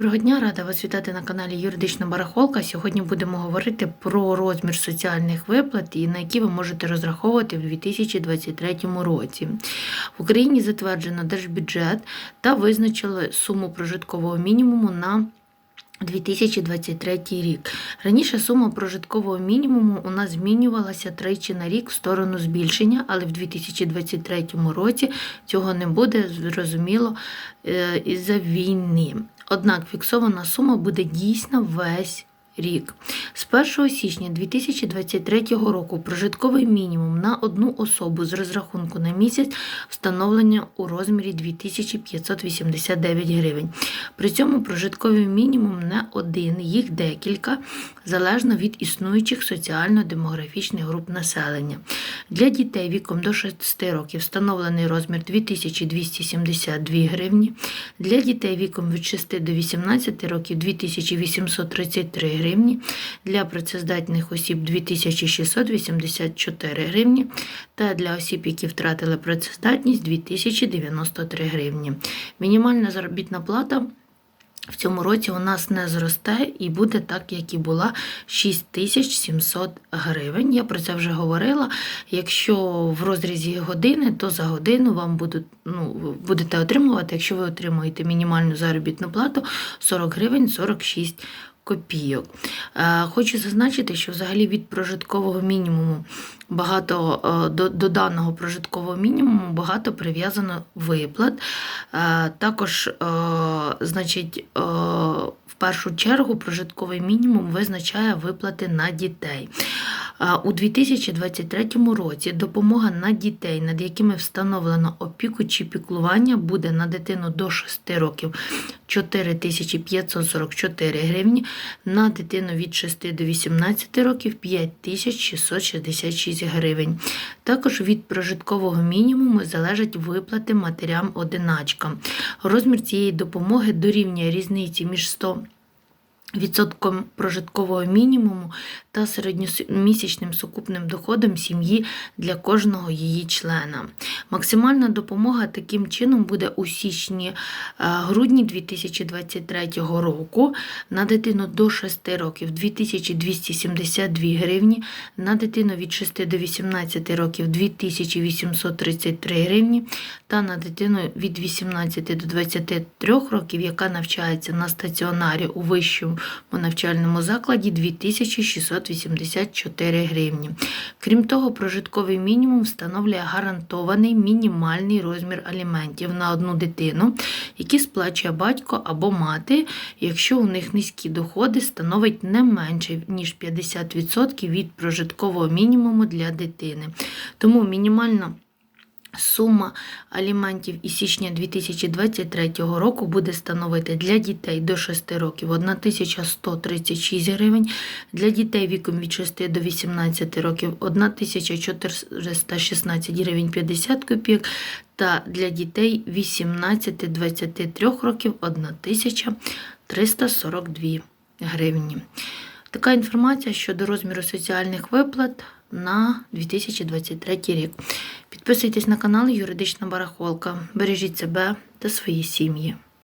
Доброго дня, рада вас вітати на каналі Юридична Барахолка. Сьогодні будемо говорити про розмір соціальних виплат і на які ви можете розраховувати в 2023 році. В Україні затверджено держбюджет та визначили суму прожиткового мінімуму на 2023 рік. Раніше сума прожиткового мінімуму у нас змінювалася тричі на рік в сторону збільшення, але в 2023 році цього не буде, зрозуміло, е, із-за війни. Однак фіксована сума буде дійсна весь рік. З 1 січня 2023 року прожитковий мінімум на одну особу з розрахунку на місяць встановлення у розмірі 2589 гривень. При цьому прожитковий мінімум не один, їх декілька, залежно від існуючих соціально-демографічних груп населення. Для дітей віком до 6 років встановлений розмір 2272 гривні. Для дітей віком від 6 до 18 років 2833 гривні. Для працездатних осіб 2684 гривні. Та для осіб, які втратили працездатність 2093 гривні. Мінімальна заробітна плата в цьому році у нас не зросте і буде так, як і була 6700 гривень. Я про це вже говорила. Якщо в розрізі години, то за годину вам будуть, ну, будете отримувати, якщо ви отримуєте мінімальну заробітну плату 40 гривень 46 копійок. Е, Хочу зазначити, що взагалі від прожиткового мінімуму багато е, до, до даного прожиткового мінімуму багато прив'язано виплат. Е, Також, значить, в першу чергу прожитковий мінімум визначає виплати на дітей. У 2023 році допомога на дітей, над якими встановлено опіку чи піклування, буде на дитину до 6 років 4544 гривні, на дитину від 6 до 18 років 5666 гривень. Також від прожиткового мінімуму залежать виплати матерям-одиначкам. Розмір цієї допомоги дорівнює різниці між 100 відсотком прожиткового мінімуму та середньомісячним сукупним доходом сім'ї для кожного її члена. Максимальна допомога таким чином буде у січні-грудні 2023 року на дитину до 6 років 2272 гривні, на дитину від 6 до 18 років 2833 гривні та на дитину від 18 до 23 років, яка навчається на стаціонарі у вищому навчальному закладі 2684 гривні. Крім того, прожитковий мінімум встановлює гарантований мінімальний розмір аліментів на одну дитину, які сплачує батько або мати, якщо у них низькі доходи становить не менше ніж 50% від прожиткового мінімуму для дитини. Тому мінімальна Сума аліментів із січня 2023 року буде становити для дітей до 6 років 1136 гривень, для дітей віком від 6 до 18 років 1416 гривень 50 копійок, та для дітей 18-23 років 1342 гривні. Така інформація щодо розміру соціальних виплат на 2023 рік. Підписуйтесь на канал Юридична Барахолка. Бережіть себе та свої сім'ї.